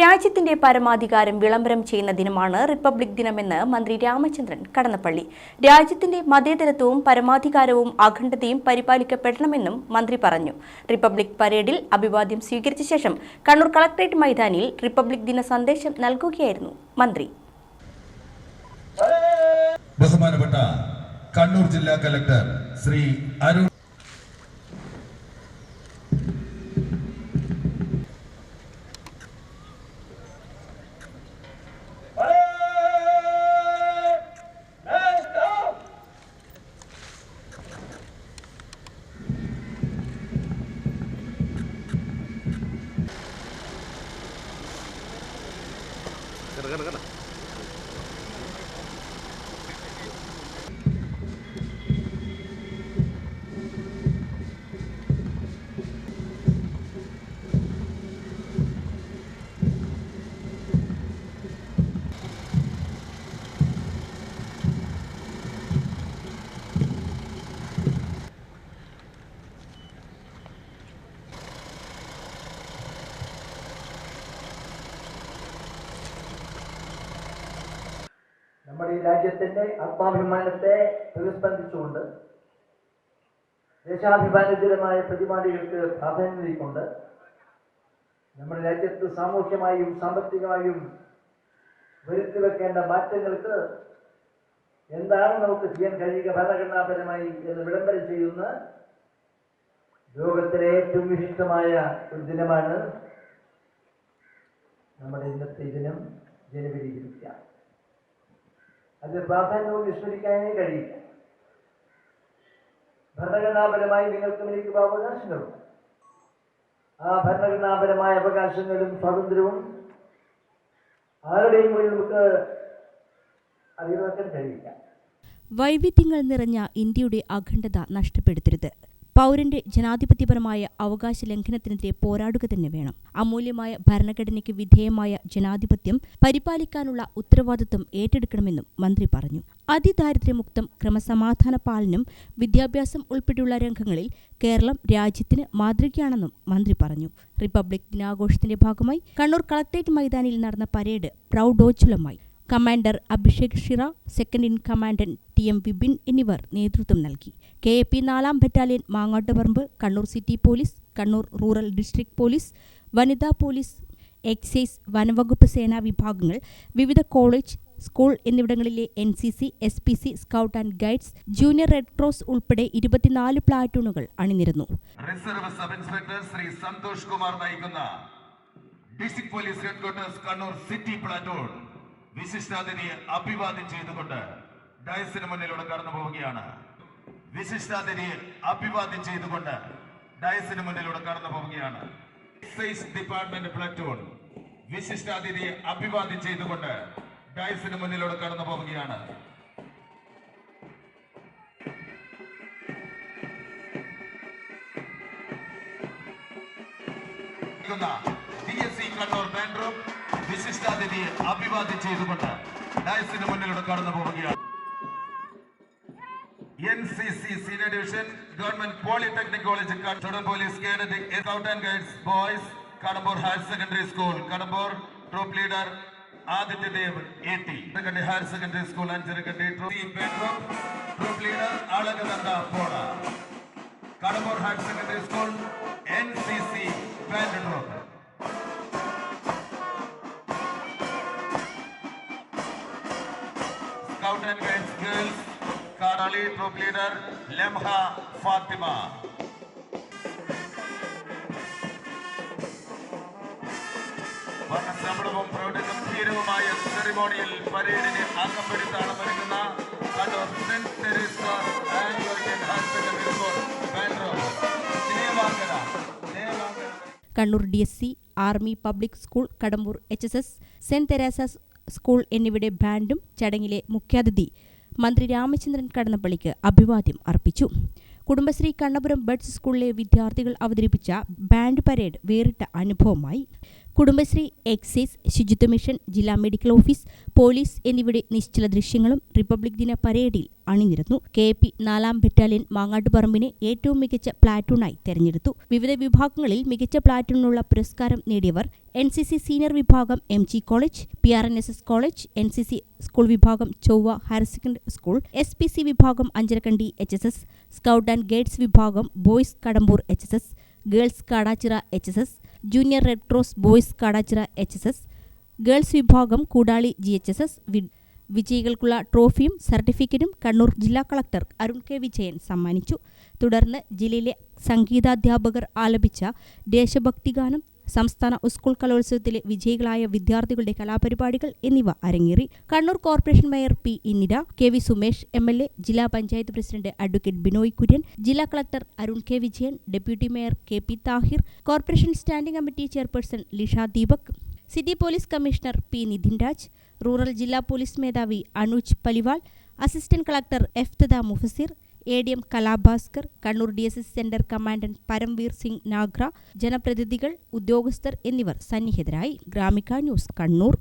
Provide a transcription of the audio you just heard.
രാജ്യത്തിന്റെ പരമാധികാരം വിളംബരം ചെയ്യുന്ന ദിനമാണ് റിപ്പബ്ലിക് ദിനമെന്ന് മന്ത്രി രാമചന്ദ്രൻ കടന്നപ്പള്ളി. രാജ്യത്തിന്റെ മതേതരത്വവും പരമാധികാരവും അഖണ്ഡതയും പരിപാലിക്കപ്പെടണമെന്നും മന്ത്രി പറഞ്ഞു. റിപ്പബ്ലിക് പരേഡിൽ അഭിവാദ്യം സ്വീകരിച്ച ശേഷം കണ്ണൂർ കളക്ടറേറ്റ് മൈതാനിയിൽ റിപ്പബ്ലിക് ദിന സന്ദേശം നൽകുകയായിരുന്നു മന്ത്രി. ബഹുമാനപ്പെട്ട കണ്ണൂർ ജില്ലാ കലക്ടർ ശ്രീ അരുൺ നമ്മുടെ ഈ രാജ്യത്തിന്റെ ആത്മാഭിമാനത്തെ പ്രതിസ്പന്ദിച്ചുകൊണ്ട് ദേശാഭിമാനജനമായ പ്രതിപാടികൾക്ക് പ്രാധാന്യം നൽകിക്കൊണ്ട് നമ്മുടെ രാജ്യത്ത് സാമൂഹ്യമായും സാമ്പത്തികമായും വരുത്തി വെക്കേണ്ട മാറ്റങ്ങൾക്ക് എന്താണ് നമുക്ക് ചെയ്യാൻ കഴിയുക ഭരണഘടനാപരമായി എന്ന് വിളംബരം ചെയ്യുന്ന ലോകത്തിലെ ഏറ്റവും വിശിഷ്ടമായ ഒരു ദിനമാണ് നമ്മുടെ ഇന്നത്തെ ദിനം ജനുവരി ഇരുപത്തിയാറ്. അതിന് പ്രാധാന്യവും വിസ്മരിക്കാനേ കഴിയില്ല. ഭരണഘടനാപരമായി നിങ്ങൾക്ക് എനിക്ക് അവകാശങ്ങളുണ്ട് ആ ഭരണഘടനാപരമായ അവകാശങ്ങളും സ്വാതന്ത്ര്യവും ആരുടെയും മുന്നിൽ നമുക്ക് അതിർവക്കാൻ കഴിയില്ല. വൈവിധ്യങ്ങൾ നിറഞ്ഞ ഇന്ത്യയുടെ അഖണ്ഡത നഷ്ടപ്പെടുത്തരുത്. പൗരന്റെ ജനാധിപത്യപരമായ അവകാശ ലംഘനത്തിനെതിരെ പോരാടുക തന്നെ വേണം. അമൂല്യമായ ഭരണഘടനയ്ക്ക് വിധേയമായ ജനാധിപത്യം പരിപാലിക്കാനുള്ള ഉത്തരവാദിത്വം ഏറ്റെടുക്കണമെന്നും മന്ത്രി പറഞ്ഞു. അതിദാരിദ്ര്യമുക്തം ക്രമസമാധാന പാലനം വിദ്യാഭ്യാസം ഉൾപ്പെടെയുള്ള രംഗങ്ങളിൽ കേരളം രാജ്യത്തിന് മാതൃകയാണെന്നും മന്ത്രി പറഞ്ഞു. റിപ്പബ്ലിക് ദിനാഘോഷത്തിന്റെ ഭാഗമായി കണ്ണൂർ കളക്ടറേറ്റ് മൈതാനിയിൽ നടന്ന parade പ്രൗഢോജ്വലമായി. Commander Abhishek Shira second in commandant T M Vipin എന്നിവർ നേതൃത്വം നൽകി. കെ എ പി നാലാം battalion Mangattuparamba Kannur city police Kannur rural district police വനിതാ പോലീസ് എക്സൈസ് വനംവകുപ്പ് സേനാ വിഭാഗങ്ങൾ വിവിധ കോളേജ് സ്കൂൾ എന്നിവിടങ്ങളിലെ N C C S P C scout and guides junior red cross ഉൾപ്പെടെ ഇരുപത്തിനാല് പ്ലാറ്റൂണുകൾ അണിനിരുന്നു. Reserve sub inspector Shri Santhosh Kumar നയിക്കുന്ന district police headquarters Kannur city platoon വിശിഷ്ടാതിഥിയെ അഭിവാദ്യം ചെയ്തുകൊണ്ട് ഡയസിന് മുന്നിലൂടെ കടന്നു പോവുകയാണ് വിശിഷ്ടാതിഥിയെ അഭിവാദ്യം ചെയ്തുകൊണ്ട് ഡയസിന് മുന്നിലൂടെ കടന്നു പോവുകയാണ്. എക്സൈസ് ഡിപ്പാർട്ട്മെന്റ് പ്ലാറ്റൂൺ വിശിഷ്ടാതിഥിയെ അഭിവാദ്യം ചെയ്തുകൊണ്ട് ഡയസിന് മുന്നിലൂടെ കടന്നു പോവുകയാണ്. വിശിഷ്ടാതിഥിയെ അഭിവാദ്യം ചെയ്തുകൊണ്ട് ഡയസിന് മുന്നിലൂടെ കടന്നു പോവുകയാണ്. N C C senior division government polytechnic college Kannur police cadet scout and guides boys Kadambur higher secondary school Kadambur troop leader Adithyadev A T secondary higher secondary school Ancharakandy troop leader Alakananda Pola Kadambur higher secondary school N C C band troop scout and guides girls Karali troop leader Lamha Fathima വർണശ്രമണവും പ്രൗഢഗംഭീരവുമായ സെറിമോണിയിൽ പരേഡിനെ അംഗപ്പെടുത്താളം വരുന്ന Kannur saint Teresa Anglican ബാൻഡ്രോ ദേവാങ്കര Kannur D S C army public school Kadambur H S S saint Teresa school എന്നിവയുടെ ബാൻഡും ചടങ്ങിലെ മുഖ്യാതിഥി മന്ത്രി രാമചന്ദ്രൻ കടന്നപ്പള്ളിക്ക് അഭിവാദ്യം അർപ്പിച്ചു. കുടുംബശ്രീ കണ്ണപുരം ബഡ്സ് സ്കൂളിലെ വിദ്യാർത്ഥികൾ അവതരിപ്പിച്ച ബാൻഡ് പരേഡ് വേറിട്ട അനുഭവമായി. കുടുംബശ്രീ എക്സൈസ് ശുചിത്വ മിഷൻ ജില്ലാ മെഡിക്കൽ ഓഫീസ് പോലീസ് എന്നിവയുടെ നിശ്ചല ദൃശ്യങ്ങളും റിപ്പബ്ലിക് ദിന പരേഡിൽ അണിനിരന്നു. കെ പി നാലാം ബറ്റാലിയൻ മാങ്ങാട്ടുപറമ്പിനെ ഏറ്റവും മികച്ച പ്ലാറ്റൂണായി തെരഞ്ഞെടുത്തു. വിവിധ വിഭാഗങ്ങളിൽ മികച്ച പ്ലാറ്റൂണിനുള്ള പുരസ്കാരം നേടിയവർ എൻ സി സി സീനിയർ വിഭാഗം M G college P R N S S college N C C school വിഭാഗം Chovva higher secondary school S P C വിഭാഗം Ancharakandy H S S scout and guides വിഭാഗം boys Kadambur H S S girls Kadachira H S S junior red cross boys Kadachira H S S girls വിഭാഗം Koodali G H S S വിജയികൾക്കുള്ള ട്രോഫിയും സർട്ടിഫിക്കറ്റും കണ്ണൂർ ജില്ലാ collector Arun K Vijayan സമ്മാനിച്ചു. തുടർന്ന് ജില്ലയിലെ സംഗീതാധ്യാപകർ ആലപിച്ച ദേശഭക്തിഗാനം സംസ്ഥാന സ്കൂൾ കലോത്സവത്തിലെ വിജയികളായ വിദ്യാർത്ഥികളുടെ കലാപരിപാടികൾ എന്നിവ അരങ്ങേറി Kannur corporation mayor P Indira K V Sumesh M L A ജില്ലാ പഞ്ചായത്ത് പ്രസിഡന്റ് അഡ്വക്കേറ്റ് ബിനോയ് കുര്യൻ ജില്ലാ collector Arun K Vijayan deputy mayor K P Thahir corporation standing committee chairperson Lisha Deepak city police commissioner P Nithin Raj rural ജില്ലാ police മേധാവി Anuj Paliwal assistant collector Efthada Mufassir A D M Kalabhaskar Kannur D S S centre commandant Paramveer Singh Nagra ജനപ്രതിനിധികൾ ഉദ്യോഗസ്ഥർ എന്നിവർ സന്നിഹിതരായി. Gramika news Kannur.